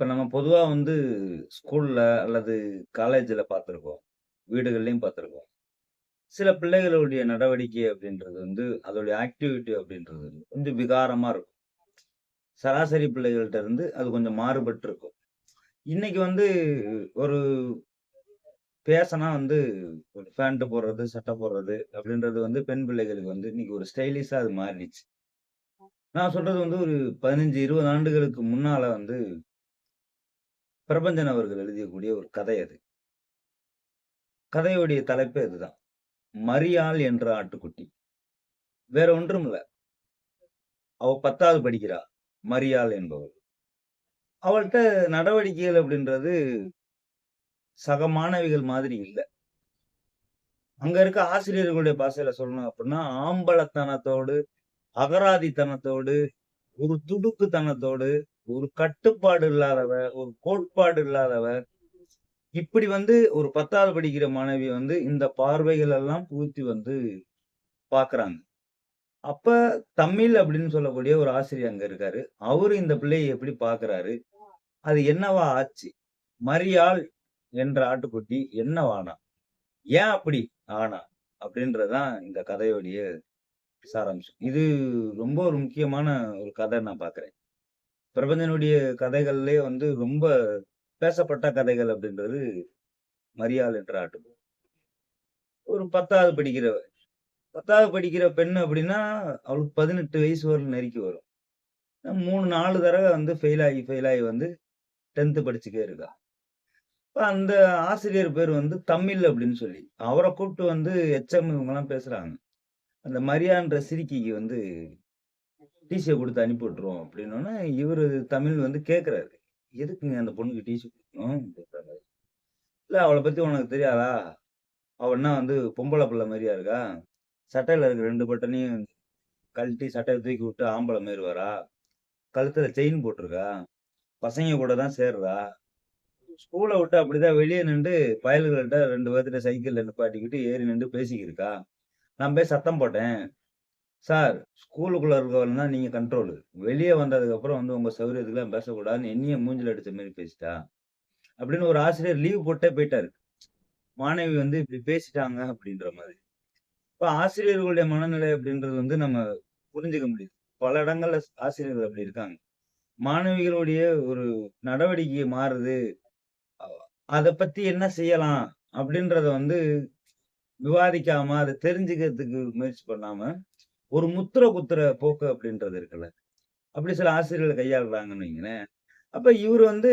இப்போ நம்ம பொதுவாக வந்து ஸ்கூல்ல அல்லது காலேஜ்ல பார்த்துருக்கோம். வீடுகள்லையும் பார்த்துருக்கோம். சில பிள்ளைகளுடைய நடவடிக்கை அப்படின்றது வந்து, அதோடைய ஆக்டிவிட்டி அப்படின்றது வந்து கொஞ்சம் விகாரமா இருக்கும். சராசரி பிள்ளைகள்கிட்ட இருந்து அது கொஞ்சம் மாறுபட்டு இருக்கும். இன்னைக்கு வந்து ஒரு பேஷனா வந்து ஒரு பேண்ட்டு போடுறது, சட்டை போடுறது அப்படின்றது வந்து பெண் பிள்ளைகளுக்கு வந்து இன்னைக்கு ஒரு ஸ்டைலிஷாக அது மாறிடுச்சு. நான் சொல்றது வந்து ஒரு 15, 20 ஆண்டுகளுக்கு முன்னால வந்து பிரபஞ்சன் அவர்கள் எழுதியக்கூடிய ஒரு கதை அது. கதையுடைய தலைப்பு இதுதான். மரியாள் என்ற ஆட்டுக்குட்டி. வேற ஒன்றும் இல்ல. அவ 10வது படிக்கிறா. மரியாள் என்பவள். அவள்ட்ட நடவடிக்கைகள் அப்படின்றது சக மாணவிகள் மாதிரி இல்ல. அங்க இருக்க ஆசிரியர்களுடைய பாஷையில சொல்லணும் அப்படின்னா, ஆம்பலத்தனத்தோடு, அகராதித்தனத்தோடு, ஒரு துடுக்குத்தனத்தோடு, ஒரு கட்டுப்பாடு இல்லாதவ, ஒரு கோட்பாடு இல்லாதவ. இப்படி வந்து ஒரு 10வது படிக்கிற மாணவி வந்து இந்த பார்வைகள் எல்லாம் பூர்த்தி வந்து பாக்குறாங்க அப்ப தமிழ் அப்படின்னு சொல்லக்கூடிய ஒரு ஆசிரியர் அங்க இருக்காரு. அவரு இந்த பிள்ளையை எப்படி பாக்குறாரு அது என்னவா ஆச்சு? மரியாள் என்ற ஆட்டுக்குட்டி என்னவானா? ஏன் அப்படி ஆனா? அப்படின்றதுதான் இந்த கதையுடைய சாராம்சம். இது ரொம்ப ஒரு முக்கியமான ஒரு கதை நான் பாக்குறேன் பிரபஞ்சனுடைய கதைகள்லேயே வந்து ரொம்ப பேசப்பட்ட கதைகள் அப்படின்றது மரியாள் என்ற ஆட்டு ஒரு பத்தாவது படிக்கிற பத்தாவது படிக்கிற பெண் அப்படின்னா, அவளுக்கு 18 வயசு வரும் நெருக்கி வரும். மூணு நாலு தடவை வந்து ஃபெயில் ஆகி, ஃபெயில் ஆகி வந்து டென்த்து படிச்சுக்கே இருக்கா. இப்போ அந்த ஆசிரியர் பேர் வந்து தமிழ் அப்படின்னு சொல்லி. அவரை கூப்பிட்டு வந்து எச்எம் இவங்கெல்லாம் பேசுகிறாங்க அந்த மரியான்ற சிரிக்கிக்கு வந்து டிசியை கொடுத்து அனுப்பி விட்டுருவோம் அப்படின்னோனே, இவர் தமிழ் வந்து கேட்குறாரு எதுக்குங்க அந்த பொண்ணுக்கு டிசி கொடுக்கணும் கேட்கிறாரு. இல்லை அவளை பற்றி உனக்கு தெரியாதா? அவ என்ன வந்து பொம்பளை பிள்ளை மாதிரியா இருக்கா? சட்டையில் இருக்க ரெண்டு பட்டனையும் கழட்டி சட்டையை தூக்கி விட்டு ஆம்பளை மாரி வரா? கழுத்தில் செயின் போட்டிருக்கா? பசங்க கூட தான் சேர்றா? ஸ்கூலை விட்டு அப்படிதான் வெளிய நின்டு பயலுகள்ட்ட 2 பேர்த்துட்ட சைக்கிளில் நிப்பாட்டிக்கிட்டு ஏறி நின்று பேசிக்கிருக்கா? நான் போய் சத்தம் போட்டேன். சார் ஸ்கூலுக்குள்ள தான் நீங்க கண்ட்ரோலு. வெளியே வந்ததுக்கப்புறம் வந்து உங்க சௌரியத்துக்குலாம் பேசக்கூடாதுன்னு என்னைய மூஞ்சில் அடிச்ச மாரி பேசிட்டா. அப்படின்னு ஒரு ஆசிரியர் லீவ் போட்டே போயிட்டாரு. மாணவி வந்து இப்படி பேசிட்டாங்க அப்படின்ற மாதிரி. இப்போ ஆசிரியர்களுடைய மனநிலை அப்படின்றது வந்து நம்ம புரிஞ்சுக்க முடியுது. பல இடங்கள்ல ஆசிரியர்கள் அப்படி இருக்காங்க. மாணவிகளுடைய ஒரு நடவடிக்கை மாறுது. அதை பத்தி என்ன செய்யலாம்? அப்படின்றத வந்து விவாதிக்காம, அதை தெரிஞ்சுக்கிறதுக்கு முயற்சி பண்ணாம, ஒரு முத்திர குத்துற போக்கு அப்படின்றது இருக்குல்ல. அப்படி சில ஆசிரியர்கள் கையாளுறாங்கன்னு வைங்களேன். அப்ப இவர் வந்து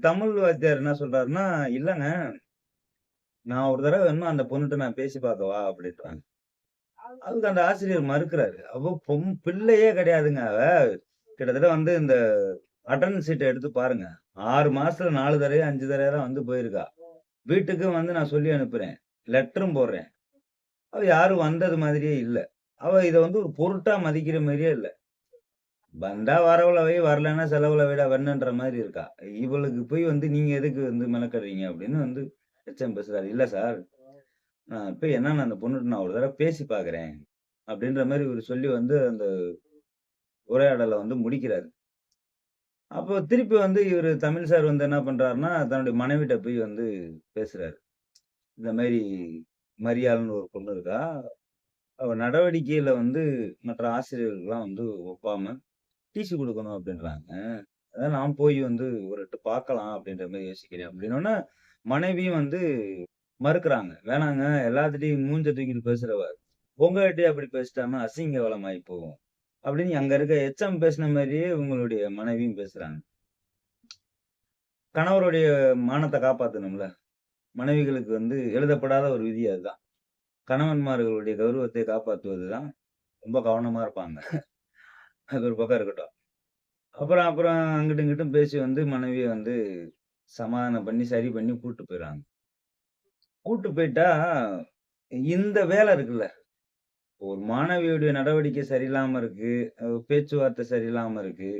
தமிழ் வாத்தியார் என்ன சொல்றாருன்னா, இல்லங்க. நான் ஒரு தடவை வேணுமா அந்த பொண்ணுகிட்ட நான் பேசி பார்க்கவா? அப்படின்றாங்க. அதுக்கு அந்த ஆசிரியர் மறுக்கிறாரு. அவ பொம் பிள்ளையே கிடையாதுங்க அவ. கிட்டத்தட்ட வந்து இந்த அட்டெண்டன்ஸ் சீட்டை எடுத்து பாருங்க. ஆறு மாசத்துல நாலு தடவை அஞ்சு தடவை தான் வந்து போயிருக்கா. வீட்டுக்கும் வந்து நான் சொல்லி அனுப்புறேன். லெட்டரும் போடுறேன். அவ யாரும் வந்தது மாதிரியே இல்ல. அவ இத வந்து ஒரு பொருட்டா மதிக்கிற மாதிரியே இல்ல. வந்தா வரவுல வை, வரலன்னா செலவுல விட வரணுன்ற மாதிரி இருக்கா. இவளுக்கு போய் வந்து நீங்க எதுக்கு வந்து மெனக்கடுறீங்க அப்படின்னு வந்து எச்எம் பேசுறாரு. இல்ல சார். நான் இப்போ என்னன்னு அந்த பொண்ணுட்ட நான் ஒரு தடவை பேசி பாக்குறேன் அப்படின்ற மாதிரி இவரு சொல்லி வந்து அந்த உரையாடல வந்து முடிக்கிறாரு. அப்போ திருப்பி வந்து இவரு தமிழ் சார் வந்து என்ன பண்றாருன்னா, தன்னுடைய மனைவிட்ட போய் வந்து பேசுறாரு. இந்த மாதிரி மரியாள்ன்னு ஒரு பொண்ணு இருக்கா. அவ நடவடிக்கையில வந்து மற்ற ஆசிரியர்கள்லாம் வந்து ஒப்பாம டிசி கொடுக்கணும் அப்படின்றாங்க. அதான் நான் போய் வந்து ஒரு எட்டு பார்க்கலாம் அப்படின்ற மாதிரி யோசிக்கிறேன் அப்படின்னோனே, மனைவியும் வந்து மறுக்கிறாங்க. வேணாங்க எல்லாத்துட்டையும் மூஞ்ச தூக்கிட்டு பேசுறவ. உங்ககிட்டயே அப்படி பேசிட்டாம அசிங்க வளமாயி போகும். அப்படின்னு அங்க இருக்க எச்எம் பேசின மாதிரியே உங்களுடைய மனைவியும் பேசுறாங்க. கணவருடைய மானத்தை காப்பாத்தணும்ல. மனைவிகளுக்கு வந்து எழுதப்படாத ஒரு விதி அதுதான். கணவன்மார்களுடைய கௌரவத்தை காப்பாற்றுவது தான் ரொம்ப கவனமாக இருப்பாங்க. அது ஒரு பக்கம் இருக்கட்டும். அப்புறம் அப்புறம் அங்கிட்டும் இங்கிட்டும் பேசி வந்து மனைவியை வந்து சமாதானம் பண்ணி, சரி பண்ணி கூட்டு போயிடுறாங்க கூட்டு போயிட்டா, இந்த வேலை இருக்குல்ல. ஒரு மாணவியுடைய நடவடிக்கை சரியில்லாம இருக்கு. பேச்சுவார்த்தை சரியில்லாம இருக்கு.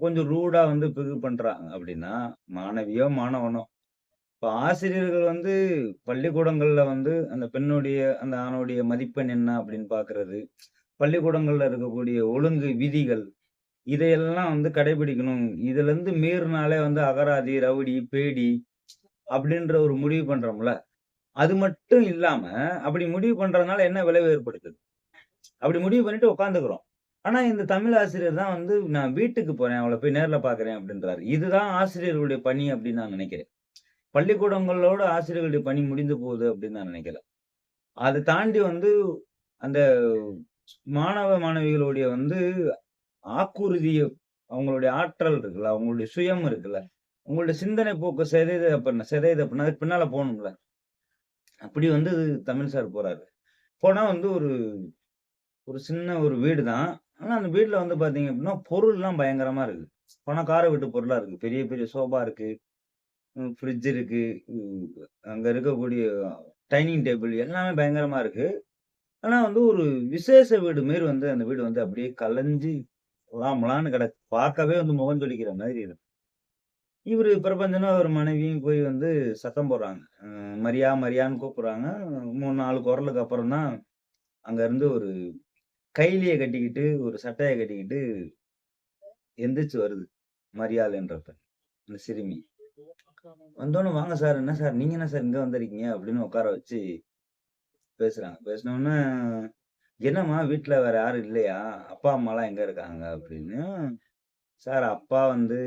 கொஞ்சம் ரூடா வந்து பிகு பண்றாங்க அப்படின்னா, மாணவியோ, மாணவனோ. இப்ப ஆசிரியர்கள் வந்து பள்ளிக்கூடங்கள்ல வந்து அந்த பெண்ணுடைய, அந்த ஆணுடைய மதிப்பெண் என்ன அப்படின்னு பார்க்கறது பள்ளிக்கூடங்கள்ல இருக்கக்கூடிய ஒழுங்கு விதிகள். இதையெல்லாம் வந்து கடைபிடிக்கணும். இதுலேருந்து மீறினாலே வந்து அகராதி, ரவுடி, பேடி அப்படின்ற ஒரு முடிவு பண்றோம்ல. அது மட்டும் இல்லாம, அப்படி முடிவு பண்றதுனால என்ன விளைவு ஏற்படுத்துது? அப்படி முடிவு பண்ணிட்டு உட்கார்ந்துக்கிறோம். ஆனா இந்த தமிழ் ஆசிரியர் தான் வந்து நான் வீட்டுக்கு போறேன். அவளை போய் நேர்ல பார்க்குறேன் அப்படின்றாரு. இதுதான் ஆசிரியர்களுடைய பணி அப்படின்னு நான் நினைக்கிறேன். பள்ளிக்கூடங்களோட ஆசிரியர்களுடைய பணி முடிந்து போகுது அப்படின்னு நான் நினைக்கல. அதை தாண்டி வந்து அந்த மாணவ, மாணவிகளுடைய வந்து ஆக்குறுதிய அவங்களுடைய ஆற்றல் இருக்குல்ல, அவங்களுடைய சுயம் இருக்குல்ல, உங்களுடைய சிந்தனை போக்கு சிதைது அப்படின்னா சிதையுது அப்படின்னா அதுக்கு பின்னால போகணும்ல அப்படி வந்து தமிழ் சார் போறாரு. போனா வந்து ஒரு ஒரு சின்ன ஒரு வீடு தான். ஆனா அந்த வீட்டுல வந்து பாத்தீங்க அப்படின்னா, பொருள்லாம் பயங்கரமா இருக்கு. பணக்கார வீட்டு பொருளா இருக்கு. பெரிய பெரிய சோபா இருக்கு. ஃப்ரிட்ஜ் இருக்கு. அங்கே அங்க இருக்கக்கூடிய டைனிங் டேபிள் எல்லாமே பயங்கரமா இருக்கு. ஆனா வந்து ஒரு விசேஷ வீடு மாரி வந்து அந்த வீடு வந்து அப்படியே கலைஞ்சு லாமலான்னு கிடக்கு. பார்க்கவே வந்து முகம் சுளிக்கிற மாதிரி இருக்கு. இவர் பிரபஞ்சனா அவர் மனைவியும் போய் வந்து சத்தம் போடுறாங்க. மரியா, மரியான்னு கூப்பிடுறாங்க. 3, 4 குரலுக்கு அப்புறம் தான் அங்கேருந்து ஒரு கைலியை கட்டிக்கிட்டு, ஒரு சட்டையை கட்டிக்கிட்டு எந்திரிச்சு வருது. மரியாள் என்ற பெண். அந்த சிறுமி. வந்தோன்னு "வாங்க சார். என்ன சார் நீங்க என்ன சார் இங்க வந்திருக்கீங்க?" அப்படின்னு உட்கார வச்சு பேசுறாங்க. பேசினோனே, "என்னம்மா வீட்டுல வேற யாரும் இல்லையா? அப்பா, அம்மாலாம் எங்க இருக்காங்க?" அப்படின்னு. "சார் அப்பா வந்து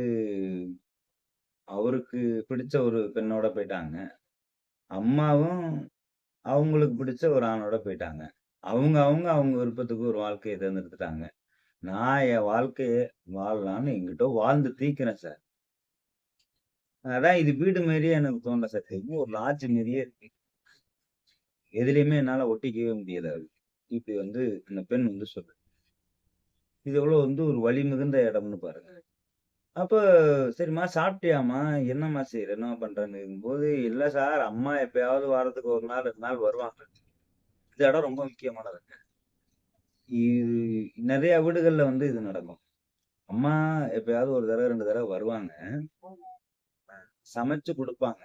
அவருக்கு பிடிச்ச ஒரு பெண்ணோட போயிட்டாங்க. அம்மாவும் அவங்களுக்கு பிடிச்ச ஒரு ஆணோட போயிட்டாங்க. அவங்க, அவங்க அவங்க விருப்பத்துக்கு ஒரு வாழ்க்கையை தேர்ந்தெடுத்துட்டாங்க. நான் என் வாழ்க்கைய வாழலான்னு எங்கிட்ட வாழ்ந்து தீர்க்கிறேன் சார்." அதான் இது வீடு மாரியே எனக்கு தோணல சார். என்னமோ ஒரு லாட்ஜ் மாரியே இருக்கு. எதுலையுமே என்னால ஒட்டிக்கவே முடியல. இப்படி வந்து அந்த பெண் வந்து சொல்லுது. இது எவ்வளோ வந்து ஒரு வழி மிகுந்த இடம்னு பாருங்க. அப்போ சரிம்மா சாப்பிட்டியாம்மா? என்னம்மா செய்யற என்ன பண்ணுறேன்னுங்கும்போது இல்லை சார் அம்மா எப்பயாவது வாரத்துக்கு ஒரு நாள், ரெண்டு நாள் வருவாங்க." இந்த இடம் ரொம்ப முக்கியமானதுங்க. இது நிறைய வீடுகள்ல வந்து இது நடக்கும். அம்மா எப்பயாவது ஒரு தடவை ரெண்டு தடவை வருவாங்க. சமைச்சு குடுப்பாங்க.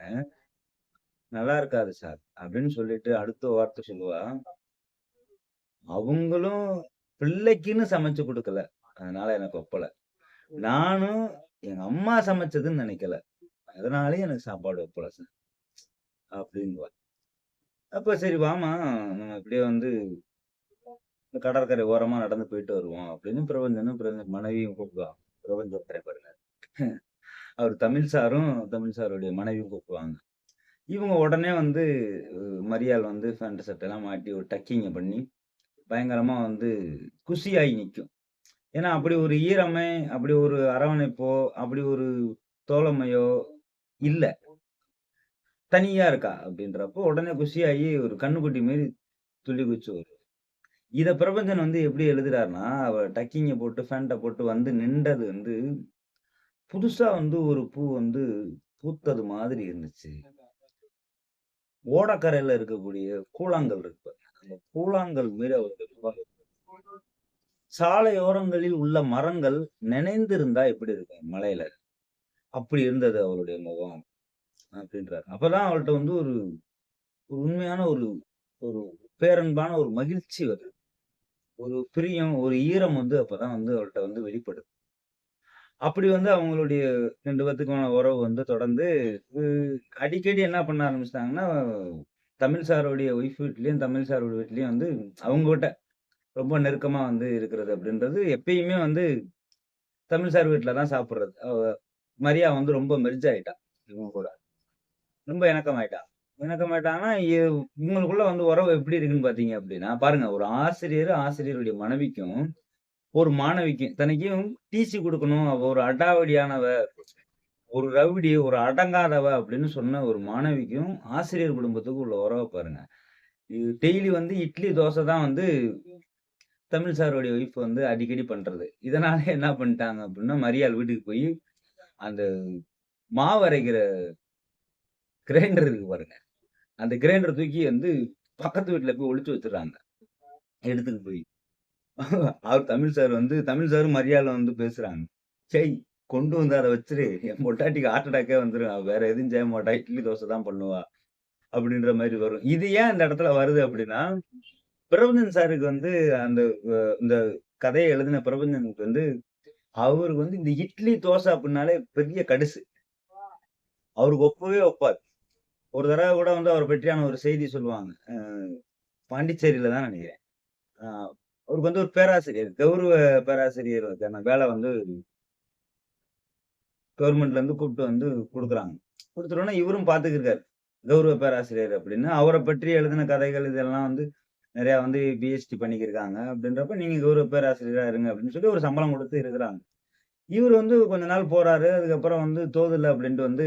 "நல்லா இருக்காது சார்." அப்படின்னு சொல்லிட்டு அடுத்த வார்த்தை சொல்லுவா. அவங்களும் பிள்ளைக்குன்னு சமைச்சு கொடுக்கல அதனால எனக்கு ஒப்பல. நானும் எங்க அம்மா சமைச்சதுன்னு நினைக்கல அதனாலயும் எனக்கு சாப்பாடு ஒப்பல சார். அப்படிங்குவா அப்ப சரி வாமா நம்ம இப்படியே வந்து இந்த கடற்கரை ஓரமா நடந்து போயிட்டு வருவோம் அப்படின்னு பிரபஞ்சனும், பிரபஞ்ச மனைவியும் கூப்பிடுவான் பிரபஞ்ச ஒருத்தரே அவர் தமிழ் சாரும், தமிழ் சாருடைய மனைவியும் கூப்பிடுவாங்க. இவங்க உடனே வந்து மரியாள் வந்து ஃபேண்ட் சட்டைலாம் மாட்டி ஒரு டக்கிங்க பண்ணி, பயங்கரமா வந்து குஷியாகி நிற்கும் ஏன்னா அப்படி ஒரு ஈரமே, அப்படி ஒரு அரவணைப்போ, அப்படி ஒரு தோழமையோ இல்லை. தனியா இருக்கா அப்படின்றப்போ உடனே குஷியாகி ஒரு கண்ணுக்குட்டி மாரி துள்ளி குச்சி வரும் இதை பிரபஞ்சன் வந்து எப்படி எழுதுறாருன்னா, அவர் டக்கிங்கை போட்டு, ஃபேண்ட்டை போட்டு வந்து நின்றது வந்து, புதுசா வந்து ஒரு பூ வந்து பூத்தது மாதிரி இருந்துச்சு. ஓடக்கரையில இருக்கக்கூடிய கூழாங்கல் இருக்கு. அந்த கூழாங்கல் முகம் இருக்கு. சாலையோரங்களில் உள்ள மரங்கள் நனைந்திருந்தா எப்படி இருக்கும் மழையில? அப்படி இருந்தது அவளுடைய முகம். அப்படின்றாரு. அப்பதான் அவள்ட்ட வந்து ஒரு ஒரு உண்மையான ஒரு ஒரு பேரன்பான ஒரு மகிழ்ச்சி வருது. ஒரு பிரியம், ஒரு ஈரம் வந்து அப்பதான் வந்து அவள்ட்ட வந்து வெளிப்படுது. அப்படி வந்து அவங்களுடைய ரெண்டு பேர்த்துக்கான உறவு வந்து தொடர்ந்து அடிக்கடி என்ன பண்ண ஆரம்பிச்சிட்டாங்கன்னா தமிழ் சாருடைய ஒய்ஃப் வீட்லேயும் தமிழ் சாரோட வீட்லேயும் வந்து அவங்ககிட்ட ரொம்ப நெருக்கமாக வந்து இருக்கிறது அப்படின்றது எப்பயுமே வந்து தமிழ் சார் வீட்டில் தான் சாப்பிட்றது மரியா வந்து ரொம்ப மெர்ஜ் ஆயிட்டா. இவங்க கூட. ரொம்ப இணக்கமாயிட்டா. இணக்கமாயிட்டாங்கன்னா, இ இவங்களுக்குள்ள வந்து உறவு எப்படி இருக்குன்னு பார்த்தீங்க அப்படின்னா, பாருங்க ஒரு ஆசிரியர், ஆசிரியருடைய மனைவிக்கும், ஒரு மாணவிக்கும் தனக்கும் டிசி கொடுக்கணும் அவ ஒரு அடாவடியானவ, ஒரு ரவுடி, ஒரு அடங்காதவ அப்படின்னு சொன்ன ஒரு மாணவிக்கும், ஆசிரியர் குடும்பத்துக்கும் உள்ள உறவை பாருங்க. இது டெய்லி வந்து இட்லி, தோசை தான் வந்து தமிழ் சாருடைய ஒய்ஃப் வந்து அடிக்கடி பண்றது. இதனால என்ன பண்ணிட்டாங்க அப்படின்னா, மரியாள் வீட்டுக்கு போய் அந்த மாவு அரைக்கிற கிரைண்டர் இருக்கு பாருங்க. அந்த கிரைண்டர் தூக்கி வந்து பக்கத்து வீட்டில் போய் ஒழிச்சு வச்சுடுறாங்க. எடுத்துட்டு போய். அவர் தமிழ் சார் வந்து தமிழ் சாரும் மரியாதை வந்து பேசுறாங்க. "ச்சை கொண்டு வந்து அதை வச்சிரு என் பொட்டாட்டிக்கு ஹார்ட் அட்டாக்கே வந்துரும். வேற எதுவும் செய்ய மாட்டா. இட்லி, தோசை தான் பண்ணுவா." அப்படின்ற மாதிரி வரும். இது ஏன் இந்த இடத்துல வருது அப்படின்னா, பிரபஞ்சன் சாருக்கு வந்து அந்த இந்த கதையை எழுதின பிரபஞ்சனுக்கு வந்து அவருக்கு வந்து இந்த இட்லி, தோசை அப்படின்னாலே பெரிய கடுசு. அவருக்கு ஒப்பவே ஒப்பாது. ஒரு தடவை கூட வந்து அவரை பற்றியான ஒரு செய்தி சொல்லுவாங்க. பாண்டிச்சேரியில தான் நினைக்கிறேன் அவருக்கு வந்து ஒரு பேராசிரியர், கௌரவ பேராசிரியருக்கான வேலை வந்து கவர்மெண்ட்ல இருந்து கூப்பிட்டு வந்து கொடுக்குறாங்க கொடுத்துட்டோன்னா இவரும் பார்த்துக்கிருக்காரு. கௌரவ பேராசிரியர் அப்படின்னு அவரை பற்றி எழுதின கதைகள் இதெல்லாம் வந்து நிறையா வந்து பிஎஸ்டி பண்ணிக்கிருக்காங்க அப்படின்றப்ப நீங்க கௌரவ பேராசிரியரா இருங்க அப்படின்னு சொல்லி ஒரு சம்பளம் கொடுத்து இருக்கிறாங்க இவர் வந்து கொஞ்ச நாள் போறாரு. அதுக்கப்புறம் வந்து தோதில்லை அப்படின்ட்டு வந்து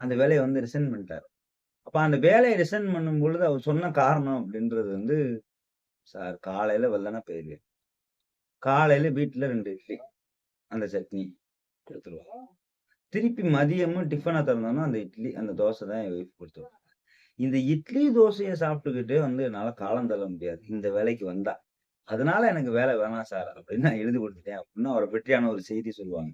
அந்த வேலையை வந்து ரிசைன் பண்ணிட்டாரு. அப்போ அந்த வேலையை ரிசைன் பண்ணும்பொழுது அவர் சொன்ன காரணம் அப்படின்றது வந்து, "சார் காலையில வெள்ளனா போயிருவேன். காலையில வீட்ல 2 இட்லி, அந்த சட்னி கொடுத்துருவோம் திருப்பி மதியமும் டிஃபனா திறந்தோம்னா, அந்த இட்லி, அந்த தோசை தான் என் ஒய்ஃப் குடுத்துருவாங்க. இந்த இட்லி, தோசையை சாப்பிட்டுக்கிட்டு வந்து என்னால காலம் தள்ள முடியாது. இந்த வேலைக்கு வந்தா. அதனால எனக்கு வேலை வேணாம் சார் அப்படின்னு நான் எழுதி கொடுத்துட்டேன் அப்படின்னு அவரை பற்றியான ஒரு செய்தி சொல்லுவாங்க.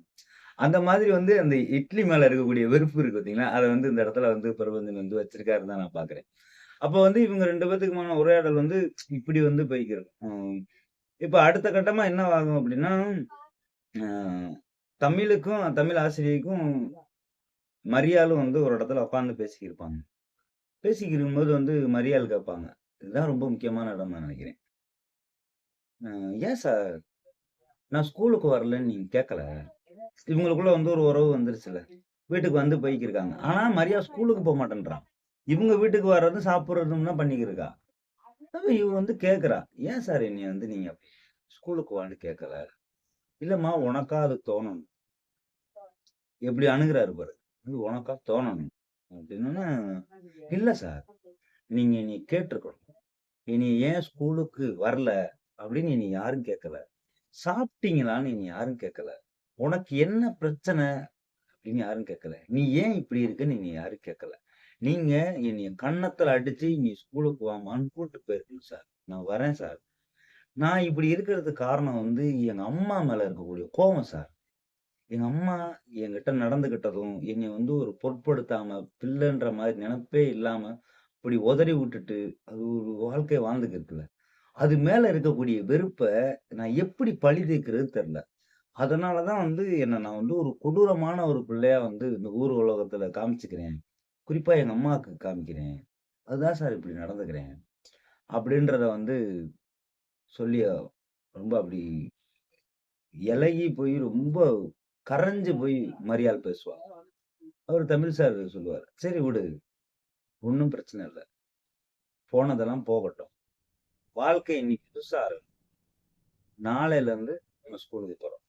அந்த மாதிரி வந்து அந்த இட்லி மேல இருக்கக்கூடிய வெறுப்பு இருக்கு பார்த்தீங்களா? அதை வந்து இந்த இடத்துல வந்து பிரபஞ்சன் வந்து வச்சிருக்காரு தான் நான் பார்க்குறேன். அப்போ வந்து இவங்க ரெண்டு பேர்த்துக்குமான உரையாடல் வந்து இப்படி வந்து போய்க்கிறது இப்போ அடுத்த கட்டமா என்ன ஆகும் அப்படின்னா தமிழுக்கும் தமிழ் ஆசிரியைக்கும் மரியாலும் வந்து ஒரு இடத்துல உட்காந்து பேசிக்கிருப்பாங்க. பேசிக்கிருக்கும் போது வந்து மரியாள் கேட்பாங்க. இதுதான் ரொம்ப முக்கியமான இடம் நான் நினைக்கிறேன் "ஏன் சார் நான் ஸ்கூலுக்கு வரலன்னு நீங்க கேட்கல?" இவங்களுக்குள்ள வந்து ஒரு உறவு வந்துருச்சுல்ல. வீட்டுக்கு வந்து போய்க்கிருக்காங்க. ஆனா மரியா ஸ்கூலுக்கு போக மாட்டேன்றான் இவங்க வீட்டுக்கு வர்றதும், சாப்பிடுறதும் தான் பண்ணிக்கிருக்கா. அப்ப இவ வந்து கேட்குறா "ஏன் சார் என்னை வந்து நீங்க ஸ்கூலுக்கு வான்னு கேட்கல?" "இல்லம்மா உனக்கா அது தோணணும்." எப்படி அணுகிறாரு பாரு. "அது உனக்கா தோணணும்." அப்படின்னா "இல்ல சார். நீங்க நீ கேட்டிருக்கணும் இனி ஏன் ஸ்கூலுக்கு வரல அப்படின்னு இனி யாரும் கேட்கல. சாப்பிட்டீங்களான்னு இனி யாரும் கேட்கல. உனக்கு என்ன பிரச்சனை அப்படின்னு யாரும் கேட்கல. நீ ஏன் இப்படி இருக்கன்னு இனி யாரும் கேட்கல. நீங்க என்னைய கன்னத்தில் அடிச்சு நீ ஸ்கூலுக்கு வாமான்னு கூட்டு போயிருக்கணும் சார். நான் வரேன் சார். நான் இப்படி இருக்கிறதுக்கு காரணம் வந்து எங்க அம்மா மேல இருக்கக்கூடிய கோபம் சார். எங்க அம்மா என்கிட்ட நடந்துக்கிட்டதும், என்னை வந்து ஒரு பொருட்படுத்தாம, பிள்ளைன்ற மாதிரி நினைப்பே இல்லாம, இப்படி உதறி விட்டுட்டு, அது ஒரு வாழ்க்கையை வாழ்ந்துக்கிருக்குல்ல. அது மேல இருக்கக்கூடிய வெறுப்பை நான் எப்படி பழி தீர்க்கிறது தெரில அதனால தான் வந்து என்ன நான் வந்து ஒரு கொடூரமான ஒரு பிள்ளையா வந்து இந்த ஊர் உலகத்துல காமிச்சுக்கிறேன். குறிப்பாக எங்கள் அம்மாவுக்கு காமிக்கிறேன். அதுதான் சார் இப்படி நடந்துக்கிறேன். அப்படின்றத வந்து சொல்லி ரொம்ப அப்படி இலகி போய் ரொம்ப கரைஞ்சு போய் மரியாள் பேசுவார் அவர் தமிழ் சார் சொல்லுவார் "சரி விடு. ஒன்றும் பிரச்சனை இல்லை போனதெல்லாம் போகட்டும். வாழ்க்கை இன்னைக்கு புதுசாக இருக்கும் நாளையிலேருந்து நம்ம ஸ்கூலுக்கு போகிறோம்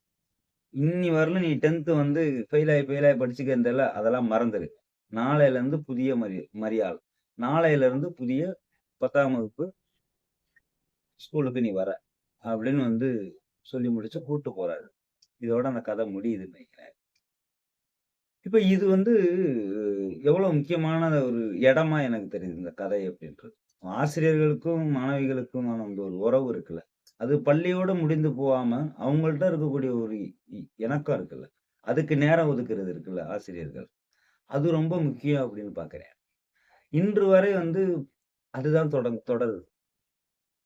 இன்னி வரல நீ 10த் வந்து ஃபெயில் ஃபெயிலாகி ஃபெயில் அதெல்லாம் மறந்துடு நாளைலருந்து புதிய மரி மரியாள். நாளைலருந்து புதிய 10ஆம் வகுப்பு ஸ்கூலுக்கு நீ வர." அப்படின்னு வந்து சொல்லி முடிச்சு கூப்பிட்டு போறாரு. இதோட அந்த கதை முடியுதுன்னு நினைக்கிறேன் இப்ப இது வந்து எவ்வளோ முக்கியமான ஒரு இடமா எனக்கு தெரியுது இந்த கதை அப்படின்றது ஆசிரியர்களுக்கும், மாணவிகளுக்குமான அந்த ஒரு உறவு இருக்குல்ல. அது பள்ளியோட முடிந்து போகாம, அவங்கள்ட்ட இருக்கக்கூடிய ஒரு இணக்கம் இருக்குல்ல. அதுக்கு நேரம் ஒதுக்குறது இருக்குல்ல ஆசிரியர்கள். அது ரொம்ப முக்கியம் அப்படின்னு பார்க்குறேன். இன்று வரை வந்து அதுதான் தொடங் தொடருது.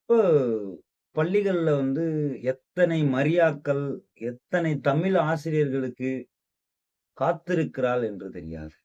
இப்போ பள்ளிகளில் வந்து எத்தனை மரியாக்கள், எத்தனை தமிழ் ஆசிரியர்களுக்கு காத்திருக்கிறாள் என்று தெரியாது.